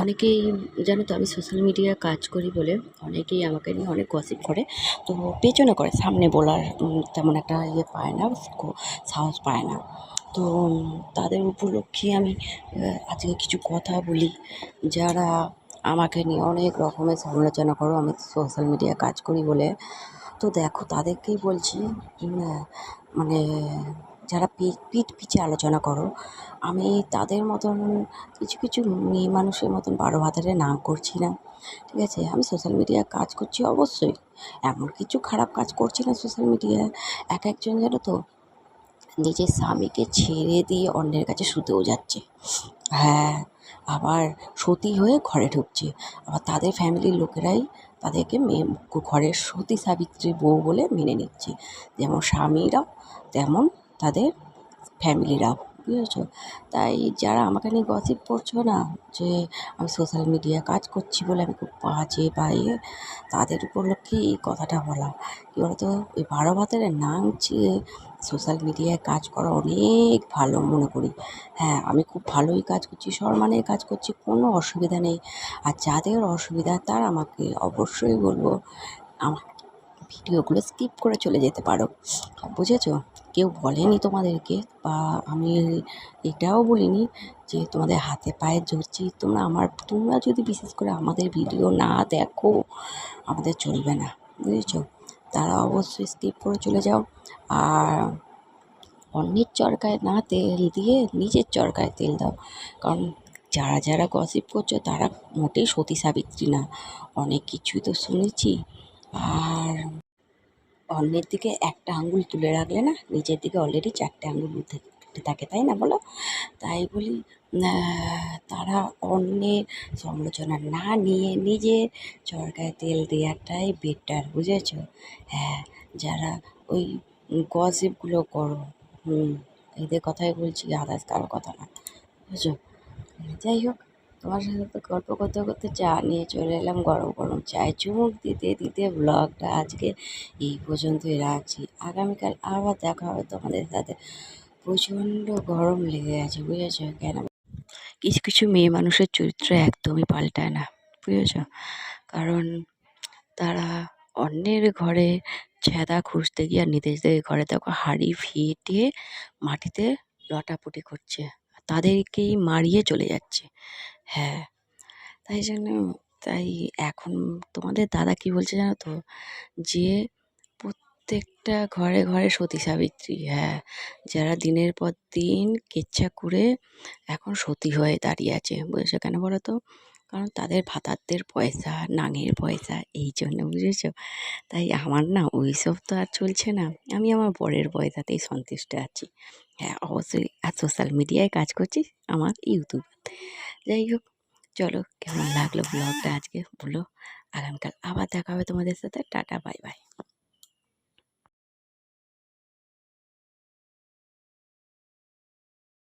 অনেকেই, জানো তো আমি সোশ্যাল মিডিয়ায় কাজ করি বলে অনেকেই আমাকে নিয়ে অনেক গসিপ করে। তো পেছনে করে, সামনে বলার তেমন একটা ইয়ে পায় না সাহস পায় না। তো তাদের উপলক্ষে আমি আজকে কিছু কথা বলি। যারা আমাকে নিয়ে অনেক রকমের সমালোচনা করো, আমি সোশ্যাল মিডিয়ায় কাজ করি বলে। তো দেখো, তাদেরকেই বলছি মানে যারা পিঠ পিছে আলোচনা করো, আমি তাদের মতন কিছু কিছু মেয়ে মানুষের মতন বারো ভাতারে না করছি না, ঠিক আছে? আমি সোশ্যাল মিডিয়ায় কাজ করছি অবশ্যই। এমন কিছু খারাপ কাজ করছি না সোশ্যাল মিডিয়ায় এক একজন যেন তো, নিজের স্বামীকে ছেড়ে দিয়ে অন্যের কাছে শুতেও যাচ্ছে। হ্যাঁ আবার সতী হয়ে ঘরে ঢুকছে। আবার তাদের ফ্যামিলির লোকেরাই তাদেরকে মেয়ে ঘরের সতী সাবিত্রী বউ বলে মেনে নিচ্ছে। যেমন স্বামীরাও, তেমন তাদের ফ্যামিলিরাও, বুঝেছ? তাই যারা আমাকে নিয়ে গসিপ করছ না, যে আমি সোশ্যাল মিডিয়ায় কাজ করছি বলে আমি খুব বাজে বা ইয়ে তাদের উপলক্ষে এই কথাটা বলা। কী বলতো? ওই বারো ভাতের নাংচে সোশ্যাল মিডিয়ায় কাজ করা অনেক ভালো মনে করি। হ্যাঁ আমি খুব ভালোই কাজ করছি, সম্মানের কাজ করছি, কোনো অসুবিধা নেই। আর যাদের অসুবিধা, তার আমাকে অবশ্যই বলব, আমার ভিডিওগুলো স্কিপ করে চলে যেতে পারো। বুঝেছ? কেউ বলেনি তোমাদেরকে বা আমি এটাও বলিনি যে তোমাদের হাতে পায়ে ধরছি। তোমরা আমার, তোমরা যদি বিশেষ করে আমাদের ভিডিও না দেখো, আমাদের চলবে না, বুঝেছ? তারা অবশ্যই স্কিপ করে চলে যাও। আর অন্যের চরকায় না তেল দিয়ে নিজের চরকায় তেল দাও। কারণ যারা যারা গসিপ করছ তারা মোটেই সতী সাবিত্রী না। অনেক কিছুই তো শুনেছি। আর অন্যের দিকে একটা আঙ্গুল তুলে রাখলে না নিজের দিকে অলরেডি চারটে আঙ্গুল উঠে উঠে থাকে, তাই না বলো? তাই বলি তারা অন্যের সমালোচনা না নিয়ে নিজের চরকায় তেল দেওয়াটাই বেটার বুঝেছ? হ্যাঁ যারা ওই গসিপগুলো করো, হুম, এদের কথাই বলছি আদার্স কারও কথা না, বুঝছ? যাই হোক তোমার সাথে তো গল্প করতে করতে চা নিয়ে চলে এলাম গরম গরম চায় চুমুক দিতে দিতে ব্লগটা আজকে এই পর্যন্তই রাখছি। আগামীকাল আবার দেখা হবে তোমাদের সাথে। প্রচণ্ড গরম লেগে আছে, বুঝেছ? কেন? কিছু কিছু মেয়ে মানুষের চরিত্র একদমই পাল্টায় না, বুঝেছ? কারণ তারা অন্যের ঘরে ছ্যাদা খুঁজতে গিয়ে আর নিজেদের ঘরে দেখো হাঁড়ি ফিটিয়ে মাটিতে লটাপটি করছে। তাদেরকেই মারিয়ে চলে যাচ্ছে। হ্যাঁ তাই জন্য তাই এখন তোমাদের দাদা কি বলছে জানো তো? যে প্রত্যেকটা ঘরে ঘরে সতী সাবিত্রী হ্যাঁ যারা দিনের পর দিন কেচ্ছা করে এখন সতী হয়ে দাঁড়িয়ে আছে। বুঝেছ কেন বলো তো? কারণ তাদের ভাতারদের পয়সা, নাঙের পয়সা, এই জন্য, বুঝেছ? তাই আমার না ওই সব তো আর চলছে না। আমি আমার বরের পয়সাতেই সন্তুষ্ট আছি। হ্যাঁ অবশ্যই আর সোশ্যাল মিডিয়ায় কাজ করছি আমার ইউটিউব যাই হোক, চলো কেমন লাগল ব্লগটা আজকে বলো। আগামীকাল আবার দেখা হবে তোমাদের সাথে। Tata bye bye